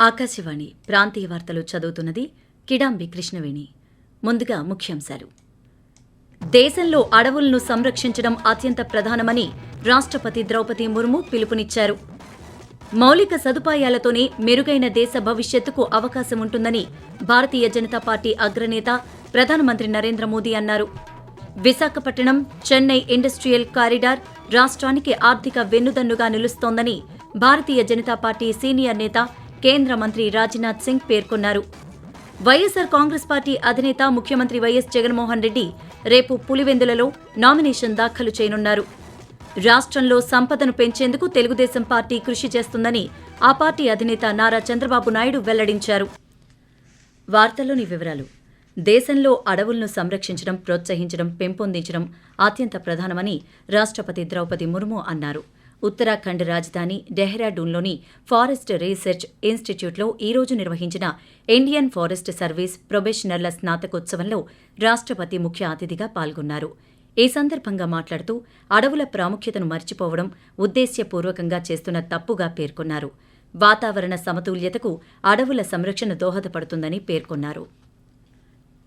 ఆకాశవాణి ప్రాంతీయ వార్తలు చదువుతున్నది కిడాంబి కృష్ణవేణి. ముందుగా ముఖ్యాంశాలు. దేశంలో అడవులను సంరక్షించడం అత్యంత ప్రధానమని రాష్ట్రపతి ద్రౌపది ముర్ము పిలుపునిచ్చారు. మౌలిక సదుపాయాలతోనే మెరుగైన దేశ భవిష్యత్తుకు అవకాశం ఉంటుందని భారతీయ జనతా పార్టీ అగ్రనేత ప్రధానమంత్రి నరేంద్ర మోదీ అన్నారు. విశాఖపట్నం చెన్నై ఇండస్ట్రియల్ కారిడార్ రాష్ట్రానికి ఆర్థిక వెన్నుదన్నుగా నిలుస్తోందని భారతీయ జనతా పార్టీ సీనియర్ నేత కేంద్ర మంత్రి రాజ్నాథ్ సింగ్ పేర్కొన్నారు. వైఎస్సార్ కాంగ్రెస్ పార్టీ అధినేత ముఖ్యమంత్రి వైఎస్ జగన్మోహన్ రెడ్డి రేపు పులివెందులలో నామినేషన్ దాఖలు చేయనున్నారు. రాష్ట్రంలో సంపదను పెంచేందుకు తెలుగుదేశం పార్టీ కృషి చేస్తుందని ఆ పార్టీ అధినేత నారా చంద్రబాబు నాయుడు వెల్లడించారు. వార్తల్లోని వివరాలు. దేశంలో అడవులను సంరక్షించడం ప్రోత్సహించడం పెంపొందించడం అత్యంత ప్రధానమని రాష్ట్రపతి ద్రౌపది ముర్ము అన్నారు. ఉత్తరాఖండ్ రాజధాని డెహ్రాడూన్లోని ఫారెస్ట్ రీసెర్చ్ ఇన్స్టిట్యూట్లో ఈ రోజు నిర్వహించిన ఇండియన్ ఫారెస్ట్ సర్వీస్ ప్రొబేషనర్ల స్నాతకోత్సవంలో రాష్ట్రపతి ముఖ్య అతిథిగా పాల్గొన్నారు. ఈ సందర్భంగా మాట్లాడుతూ అడవుల ప్రాముఖ్యతను మర్చిపోవడం ఉద్దేశ్యపూర్వకంగా చేస్తున్న తప్పుగా పేర్కొన్నారు. వాతావరణ సమతుల్యతకు అడవుల సంరక్షణ దోహదపడుతుందని పేర్కొన్నారు.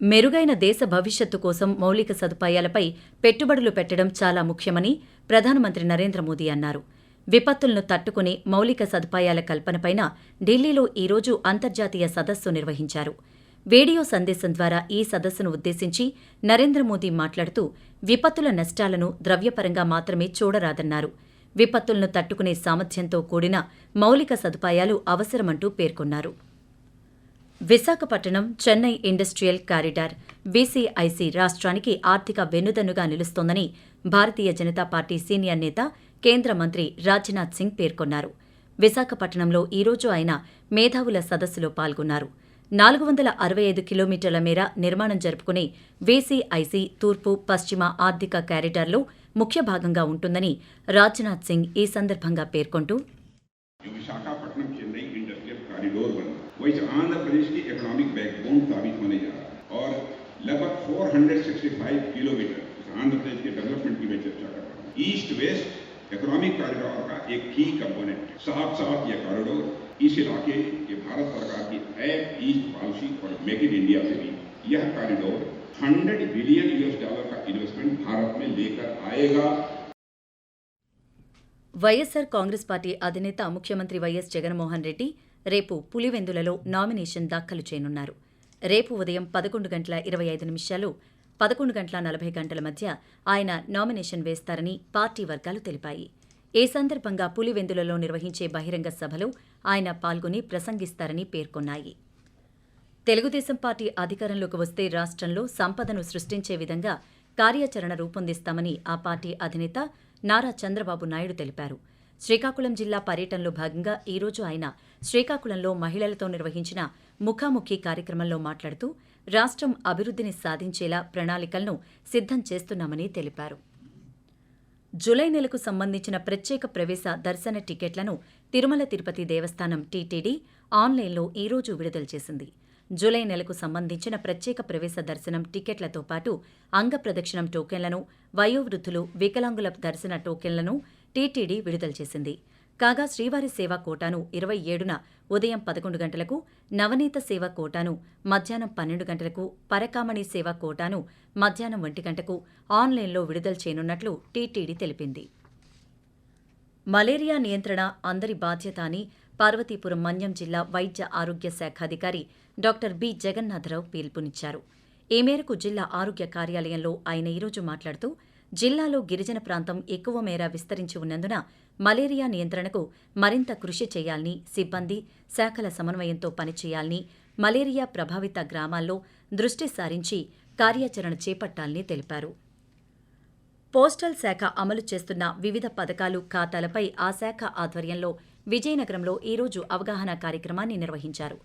మెరుగైన దేశ భవిష్యత్తు కోసం మౌలిక సదుపాయాలపై పెట్టుబడులు పెట్టడం చాలా ముఖ్యమని ప్రధానమంత్రి నరేంద్ర మోదీ అన్నారు. విపత్తులను తట్టుకునే మౌలిక సదుపాయాల కల్పనపైన ఢిల్లీలో ఈరోజు అంతర్జాతీయ సదస్సు నిర్వహించారు. వీడియో సందేశం ద్వారా ఈ సదస్సును ఉద్దేశించి నరేంద్ర మోదీ మాట్లాడుతూ విపత్తుల నష్టాలను ద్రవ్యపరంగా మాత్రమే చూడరాదన్నారు. విపత్తులను తట్టుకునే సామర్థ్యంతో కూడిన మౌలిక సదుపాయాలు అవసరమంటూ పేర్కొన్నారు. Visakhapatnam Chennai industrial corridor VCIC రాష్ట్రానికి ఆర్థిక వెన్నుదన్నుగా నిలుస్తోందని భారతీయ జనతా పార్టీ సీనియర్ నేత కేంద్ర మంత్రి రాజ్నాథ్ సింగ్ పేర్కొన్నారు. విశాఖపట్నంలో ఈరోజు ఆయన మేధావుల సదస్సులో పాల్గొన్నారు. నాలుగు వందల అరవై ఐదు కిలోమీటర్ల మేర నిర్మాణం జరుపుకునే వీసీఐసీ తూర్పు పశ్చిమ ఆర్థిక కారిడార్లో ముఖ్య భాగంగా ఉంటుందని రాజ్నాథ్ సింగ్ ఈ సందర్భంగా పేర్కొంటూ విశాఖ बना वो इस आंध्र प्रदेश की इकोनॉमिक बैकबोन साबित होने जा रहा है और लगभग 465 किलोमीटर इस आंध्र प्रदेश के डेवलपमेंट की मैं चर्चा कर रहा हूँ ईस्ट वेस्ट इकोनॉमिक कॉरिडोर का एक की कंपोनेंट है साथ साथ ये कॉरिडोर इस इलाके ये भारत सरकार की एक्ट ईस्ट पॉलिसी और मेक इन इंडिया से भी यह कॉरिडोर 100 बिलियन यूएस डॉलर का इन्वेस्टमेंट भारत में लेकर आएगा వైఎస్సార్ కాంగ్రెస్ పార్టీ అధినేత ముఖ్యమంత్రి వైఎస్ జగన్మోహన్ రెడ్డి రేపు పులివెందులలో నామినేషన్ దాఖలు చేయనున్నారు. రేపు ఉదయం పదకొండు గంటల ఇరవై ఐదు నిమిషాలు పదకొండు గంటల నలభై గంటల మధ్య ఆయన నామినేషన్ వేస్తారని పార్టీ వర్గాలు తెలిపాయి. ఏ సందర్భంగా పులివెందులలో నిర్వహించే బహిరంగ సభలో ఆయన పాల్గొని ప్రసంగిస్తారని పేర్కొన్నాయి. తెలుగుదేశం పార్టీ అధికారంలోకి వస్తే రాష్ట్రంలో సంపదను సృష్టించే విధంగా కార్యాచరణ రూపొందిస్తామని ఆ పార్టీ అధినేత నారా చంద్రబాబు నాయుడు తెలిపారు. శ్రీకాకుళం జిల్లా పర్యటనలో భాగంగా ఈ రోజు ఆయన శ్రీకాకుళంలో మహిళలతో నిర్వహించిన ముఖాముఖి కార్యక్రమంలో మాట్లాడుతూ రాష్ట్రం అభివృద్ధిని సాధించేలా ప్రణాళికలను సిద్ధం చేస్తున్నామని తెలిపారు. జులై నెలకు సంబంధించిన ప్రత్యేక ప్రవేశ దర్శన టికెట్లను తిరుమల తిరుపతి దేవస్థానం టీటీడీ ఆన్లైన్లో ఈ రోజు విడుదల చేసింది. జూలై నెలకు సంబంధించిన ప్రత్యేక ప్రవేశ దర్శనం టికెట్లతో పాటు అంగప్రదక్షిణం టోకెన్లను వయోవృద్ధులు వికలాంగుల దర్శన టోకెన్లను టీటీడీ విడుదల చేసింది. కాగా శ్రీవారి సేవా కోటాను ఇరవై ఏడున ఉదయం పదకొండు గంటలకు నవనీత సేవా కోటాను మధ్యాహ్నం పన్నెండు గంటలకు పరకామణి సేవా కోటాను మధ్యాహ్నం ఒంటి గంటకు ఆన్లైన్లో విడుదల చేయనున్నట్లు టీటీడీ తెలిపింది. మలేరియా నియంత్రణ అందరి బాధ్యత అని పార్వతీపురం మన్యం జిల్లా వైద్య ఆరోగ్య శాఖ అధికారి డాక్టర్ బి. జగన్నాథరావు పిలుపునిచ్చారు. ఈ మేరకు జిల్లా ఆరోగ్య కార్యాలయంలో ఆయన ఈరోజు మాట్లాడుతూ జిల్లాలో గిరిజన ప్రాంతం ఎక్కువ మేర విస్తరించి ఉన్నందున మలేరియా నియంత్రణకు మరింత కృషి చేయాలని సిబ్బంది శాఖల సమన్వయంతో పనిచేయాలని మలేరియా ప్రభావిత గ్రామాల్లో దృష్టి సారించి కార్యాచరణ చేపట్టాలని తెలిపారు. పోస్టల్ శాఖ అమలు చేస్తున్న వివిధ పథకాలు ఖాతాలపై ఆ శాఖ ఆధ్వర్యంలో విజయనగరంలో ఈరోజు అవగాహన కార్యక్రమాన్ని నిర్వహించారు.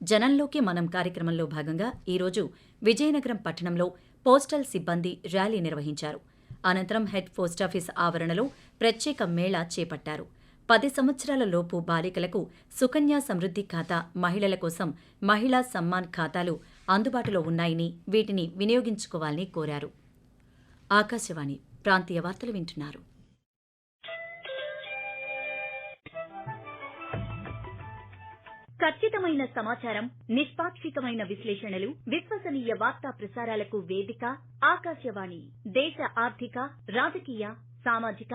జనంలోకి మనం కార్యక్రమంలో భాగంగా ఈరోజు విజయనగరం పట్టణంలో పోస్టల్ సిబ్బంది ర్యాలీ నిర్వహించారు. అనంతరం హెడ్ పోస్టాఫీస్ ఆవరణలో ప్రత్యేక మేళా చేపట్టారు. పది సంవత్సరాల లోపు బాలికలకు సుకన్య సమృద్ధి ఖాతా మహిళల కోసం మహిళా సమ్మాన్ ఖాతాలు అందుబాటులో ఉన్నాయని వీటిని వినియోగించుకోవాలని కోరారు. ఆకాశవాణి ప్రాంతీయ వార్తలు వింటున్నారు. ఖచ్చితమైన సమాచారం నిష్పాక్షికమైన విశ్లేషణలు విశ్వసనీయ వార్తా ప్రసారాలకు వేదిక ఆకాశవాణి దేశ ఆర్థిక రాజకీయ సామాజిక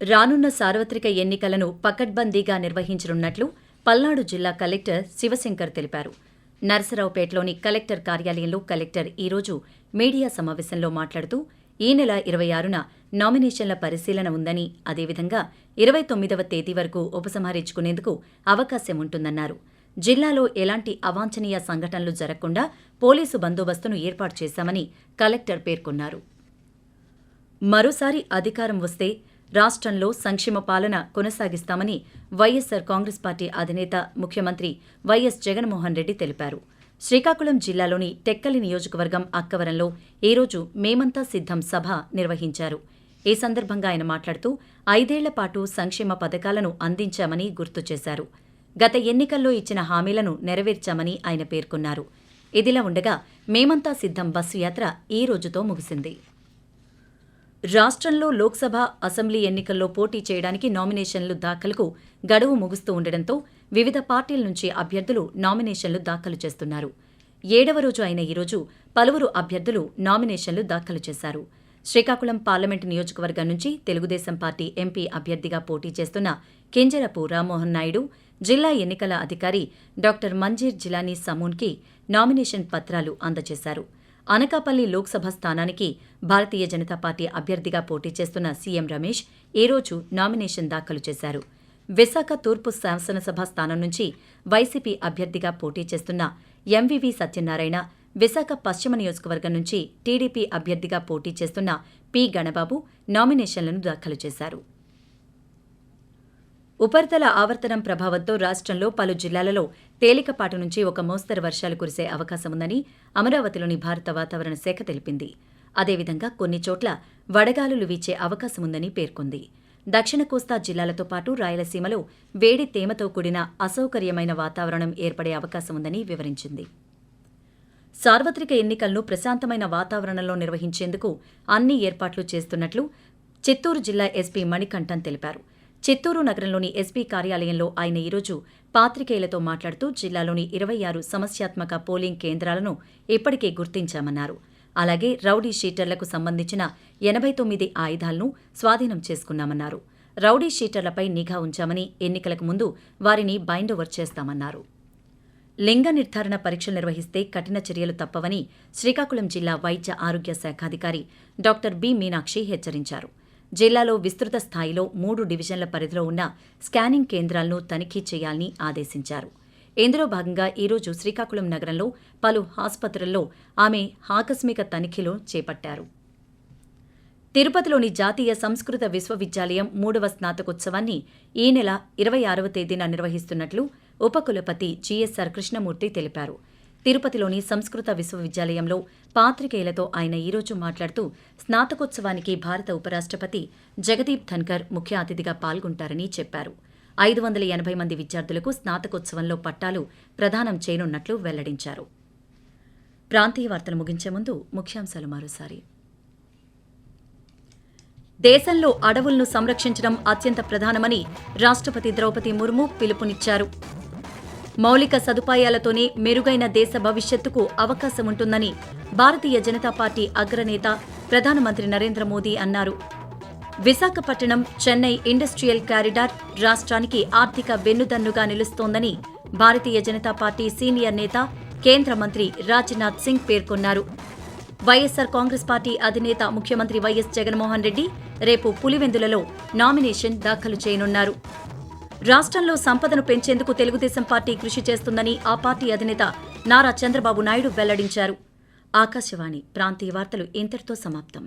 రానున్న సార్వత్రిక ఎన్నికలను పకడ్బందీగా నిర్వహించనున్నట్లు పల్నాడు జిల్లా కలెక్టర్ శివశంకర్ తెలిపారు. నరసరావుపేటలోని కలెక్టర్ కార్యాలయంలో కలెక్టర్ ఈరోజు మీడియా సమావేశంలో మాట్లాడుతూ ఈ నెల ఇరవై ఆరున నామినేషన్ల పరిశీలన ఉందని అదేవిధంగా ఇరవై తొమ్మిదవ తేదీ వరకు ఉపసంహరించుకునేందుకు అవకాశం ఉంటుందన్నారు. జిల్లాలో ఎలాంటి అవాంఛనీయ సంఘటనలు జరగకుండా పోలీసు బందోబస్తును ఏర్పాటు చేశామని కలెక్టర్ పేర్కొన్నారు. మరోసారి అధికారం వస్తే రాష్ట్రంలో సంక్షేమ పాలన కొనసాగిస్తామని వైఎస్సార్ కాంగ్రెస్ పార్టీ అధినేత ముఖ్యమంత్రి వైఎస్ జగన్మోహన్ రెడ్డి తెలిపారు. శ్రీకాకుళం జిల్లాలోని టెక్కలి నియోజకవర్గం అక్కవరంలో ఈరోజు మేమంతా సిద్ధం సభ నిర్వహించారు. ఈ సందర్భంగా ఆయన మాట్లాడుతూ ఐదేళ్ళ పాటు సంక్షేమ పథకాలను అందించామని గుర్తు చేశారు. గత ఎన్నికల్లో ఇచ్చిన హామీలను నెరవేర్చామని ఆయన పేర్కొన్నారు. ఇదిలా ఉండగా మేమంతా సిద్ధం బస్సు యాత్ర ఈ రోజుతో ముగిసింది. రాష్ట్రంలో లోక్సభ అసెంబ్లీ ఎన్నికల్లో పోటీ చేయడానికి నామినేషన్లు దాఖలుకు గడువు ముగుస్తూ ఉండడంతో వివిధ పార్టీల నుంచి అభ్యర్థులు నామినేషన్లు దాఖలు చేస్తున్నారు. ఏడవ రోజు అయిన ఈరోజు పలువురు అభ్యర్థులు నామినేషన్లు దాఖలు చేశారు. శ్రీకాకుళం పార్లమెంటు నియోజకవర్గం నుంచి తెలుగుదేశం పార్టీ ఎంపీ అభ్యర్థిగా పోటీ చేస్తున్న కింజరపు రామ్మోహన్ నాయుడు జిల్లా ఎన్నికల అధికారి డాక్టర్ మంజీర్ జిలానీ సమూన్కి నామినేషన్ పత్రాలు అందజేశారు. అనకాపల్లి లోక్సభ స్థానానికి భారతీయ జనతా పార్టీ అభ్యర్థిగా పోటీ చేస్తున్న సీఎం రమేష్ ఈ రోజు నామినేషన్ దాఖలు చేశారు. విశాఖ తూర్పు శాసనసభ స్థానం నుంచి వైసీపీ అభ్యర్థిగా పోటీ చేస్తున్న ఎంవివి సత్యనారాయణ విశాఖ పశ్చిమ నియోజకవర్గం నుంచి టీడీపీ అభ్యర్థిగా పోటీ చేస్తున్న పి గణబాబు నామినేషన్లను దాఖలు చేశారు. ఉపరితల ఆవర్తనం ప్రభావంతో రాష్ట్రంలో పలు జిల్లాలలో తేలికపాటి నుంచి ఒక మోస్తరు వర్షాలు కురిసే అవకాశముందని అమరావతిలోని భారత వాతావరణ శాఖ తెలిపింది. అదేవిధంగా కొన్ని చోట్ల వడగాలులు వీచే అవకాశముందని పేర్కొంది. దక్షిణ కోస్తా జిల్లాలతో పాటు రాయలసీమలో వేడి తేమతో కూడిన అసౌకర్యమైన వాతావరణం ఏర్పడే అవకాశముందని వివరించింది. సార్వత్రిక ఎన్నికలను ప్రశాంతమైన వాతావరణంలో నిర్వహించేందుకు అన్ని ఏర్పాట్లు చేస్తున్నట్లు చిత్తూరు జిల్లా ఎస్పీ మణికంఠన్ తెలిపారు. చిత్తూరు నగరంలోని ఎస్పీ కార్యాలయంలో ఆయన ఈరోజు పాత్రికేయులతో మాట్లాడుతూ జిల్లాలోని ఇరవై ఆరు సమస్యాత్మక పోలింగ్ కేంద్రాలను ఇప్పటికే గుర్తించామన్నారు. అలాగే రౌడీ షీటర్లకు సంబంధించిన ఎనభై తొమ్మిది ఆయుధాలను స్వాధీనం చేసుకున్నామన్నారు. రౌడీ షీటర్లపై నిఘా ఉంచామని ఎన్నికలకు ముందు వారిని బైండోవర్ చేస్తామన్నారు. లింగ నిర్ధారణ పరీక్షలు నిర్వహిస్తే కఠిన చర్యలు తప్పవని శ్రీకాకుళం జిల్లా వైద్య ఆరోగ్య శాఖాధికారి డాక్టర్ బి మీనాక్షి హెచ్చరించారు. జిల్లాలో విస్తృత స్థాయిలో మూడు డివిజన్ల పరిధిలో ఉన్న స్కానింగ్ కేంద్రాలను తనిఖీ చేయాలని ఆదేశించారు. ఇందులో భాగంగా ఈరోజు శ్రీకాకుళం నగరంలో పలు ఆసుపత్రుల్లో ఆమె ఆకస్మిక తనిఖీలు చేపట్టారు. తిరుపతిలోని జాతీయ సంస్కృత విశ్వవిద్యాలయం మూడవ స్నాతకోత్సవాన్ని ఈ నెల ఇరవై ఆరవ తేదీన నిర్వహిస్తున్నట్లు ఉపకులపతి జీఎస్ఆర్ కృష్ణమూర్తి తెలిపారు. తిరుపతిలోని సంస్కృత విశ్వవిద్యాలయంలో పాత్రికేయులతో ఆయన ఈరోజు మాట్లాడుతూ స్నాతకోత్సవానికి భారత ఉపరాష్ట్రపతి జగదీప్ ధన్కర్ ముఖ్య అతిథిగా పాల్గొంటారని చెప్పారు. ఐదు వందల ఎనభై మంది విద్యార్థులకు స్నాతకోత్సవంలో పట్టాలు ప్రదానం చేయనున్నట్లు వెల్లడించారు. ప్రాంతీయ వార్తలు ముగించే ముందు ముఖ్యాంశాలు మరోసారి. దేశంలో అడవులను సంరక్షించడం అత్యంత ప్రధానమని రాష్ట్రపతి ద్రౌపది ముర్ము పిలుపునిచ్చారు. మౌలిక సదుపాయాలతోనే మెరుగైన దేశ భవిష్యత్తుకు అవకాశం ఉంటుందని భారతీయ జనతా పార్టీ అగ్రనేత ప్రధానమంత్రి నరేంద్ర మోదీ అన్నారు. విశాఖపట్నం చెన్నై ఇండస్ట్రియల్ కారిడార్ రాష్ట్రానికి ఆర్థిక వెన్నుదన్నుగా నిలుస్తోందని భారతీయ జనతా పార్టీ సీనియర్ నేత కేంద్ర మంత్రి రాజ్నాథ్ సింగ్ పేర్కొన్నారు. వైఎస్సార్ కాంగ్రెస్ పార్టీ అధినేత ముఖ్యమంత్రి వైఎస్ జగన్మోహన్ రెడ్డి రేపు పులివెందులలో నామినేషన్ దాఖలు చేయనున్నారు. రాష్ట్రంలో సంపదను పెంచేందుకు తెలుగుదేశం పార్టీ కృషి చేస్తుందని ఆ పార్టీ అధినేత నారా చంద్రబాబు నాయుడు వెల్లడించారు. ఆకాశవాణి ప్రాంతీయ వార్తలు ఇంతటితో సమాప్తం.